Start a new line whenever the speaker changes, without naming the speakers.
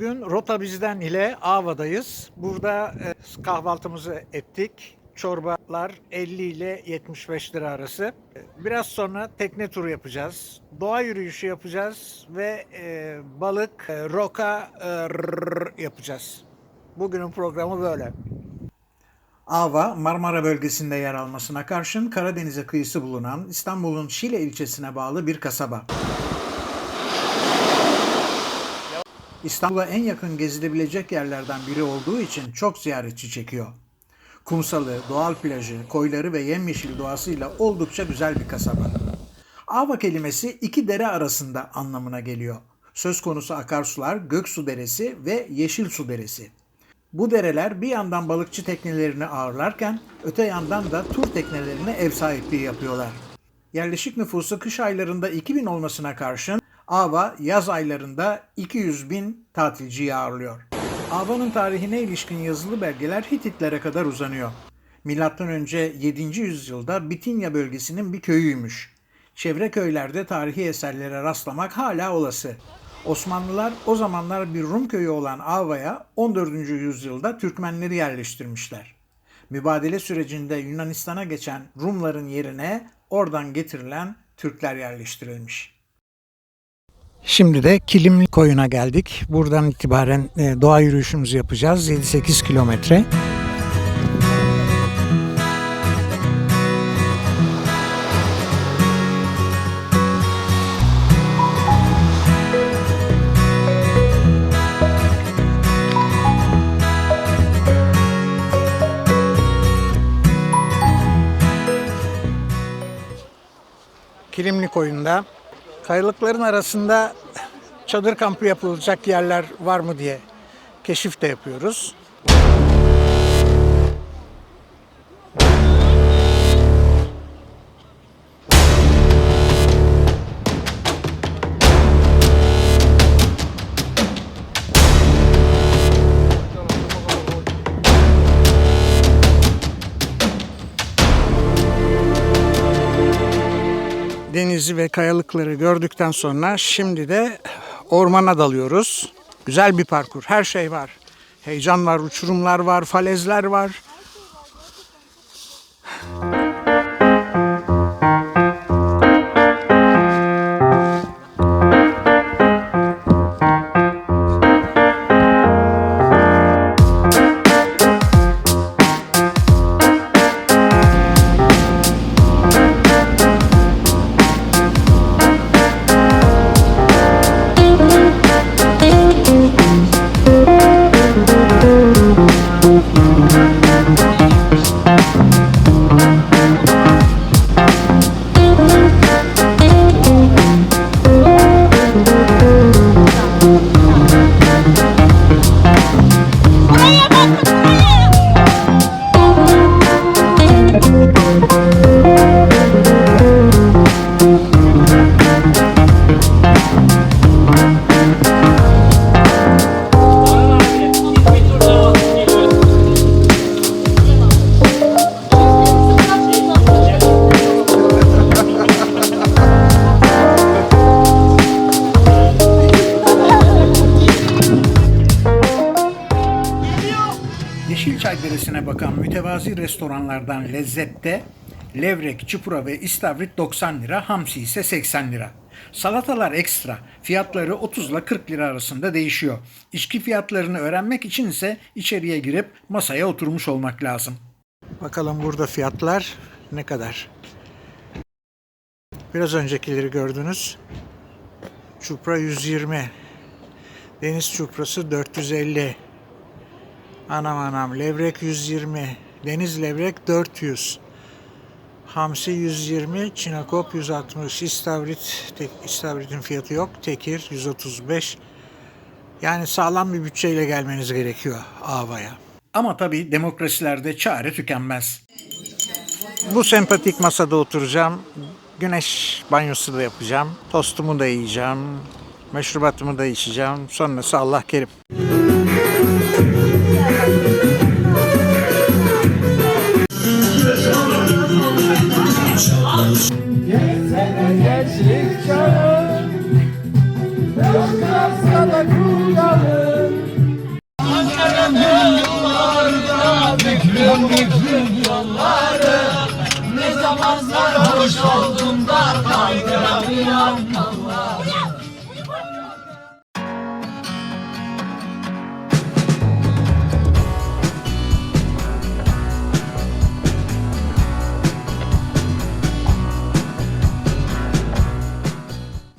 Rota Bizden ile Ava'dayız. Burada e, kahvaltımızı ettik. Çorbalar 50 ile 75 lira arası. Biraz sonra tekne turu yapacağız. Doğa yürüyüşü yapacağız ve e, balık, e, roka e, yapacağız. Bugünün programı böyle. Ava, Marmara bölgesinde yer almasına karşın Karadeniz'e kıyısı bulunan İstanbul'un Şile ilçesine bağlı bir kasaba. İstanbul'a en yakın gezilebilecek yerlerden biri olduğu için çok ziyaretçi çekiyor. Kumsalı, doğal plajı, koyları ve yemyeşil doğasıyla oldukça güzel bir kasaba. Ava kelimesi iki dere arasında anlamına geliyor. Söz konusu akarsular Göksu Deresi ve Yeşil Su Deresi. Bu dereler bir yandan balıkçı teknelerini ağırlarken öte yandan da tur teknelerine ev sahipliği yapıyorlar. Yerleşik nüfusu kış aylarında 2000 olmasına karşın Ava yaz aylarında 200 bin tatilciyi ağırlıyor. Ava'nın tarihine ilişkin yazılı belgeler Hititlere kadar uzanıyor. Milattan önce 7. yüzyılda Bitinya bölgesinin bir köyüymüş. Çevre köylerde tarihi eserlere rastlamak hala olası. Osmanlılar o zamanlar bir Rum köyü olan Ava'ya 14. yüzyılda Türkmenleri yerleştirmişler. Mübadele sürecinde Yunanistan'a geçen Rumların yerine oradan getirilen Türkler yerleştirilmiş. Şimdi de Kilimli Koyun'a geldik. Buradan itibaren e, doğa yürüyüşümüzü yapacağız. 7-8 kilometre. Kilimli Koyun'da kayalıkların arasında çadır kampı yapılacak yerler var mı diye keşif de yapıyoruz. Denizi ve kayalıkları gördükten sonra şimdi de ormana dalıyoruz. Güzel bir parkur. Her şey var. Heyecan var, uçurumlar var, falezler var. Mütevazi restoranlardan lezzette levrek, çupura ve istavrit 90 lira, hamsi ise 80 lira. Salatalar ekstra. Fiyatları 30 ile 40 lira arasında değişiyor. İçki fiyatlarını öğrenmek için ise içeriye girip masaya oturmuş olmak lazım. Bakalım burada fiyatlar ne kadar? Biraz öncekileri gördünüz. Çupra 120. Deniz çuprası 450. Anam anam levrek 120, deniz levrek 400. Hamsi 120, çinakop 160, istavrit, tek, istavritin fiyatı yok. Tekir 135. Yani sağlam bir bütçeyle gelmeniz gerekiyor Ava'ya. Ama tabii demokrasilerde çare tükenmez. Bu sempatik masada oturacağım. Güneş banyosu da yapacağım. Tostumu da yiyeceğim. Meşrubatımı da içeceğim. Sonrası Allah kerim.
gençlik çağı Özgürsa da kullanın Ankara'nın yollarda Büklüm büklüm yolları. Ne zamanlar hoş oldum da Kaydıramıyorum. Allah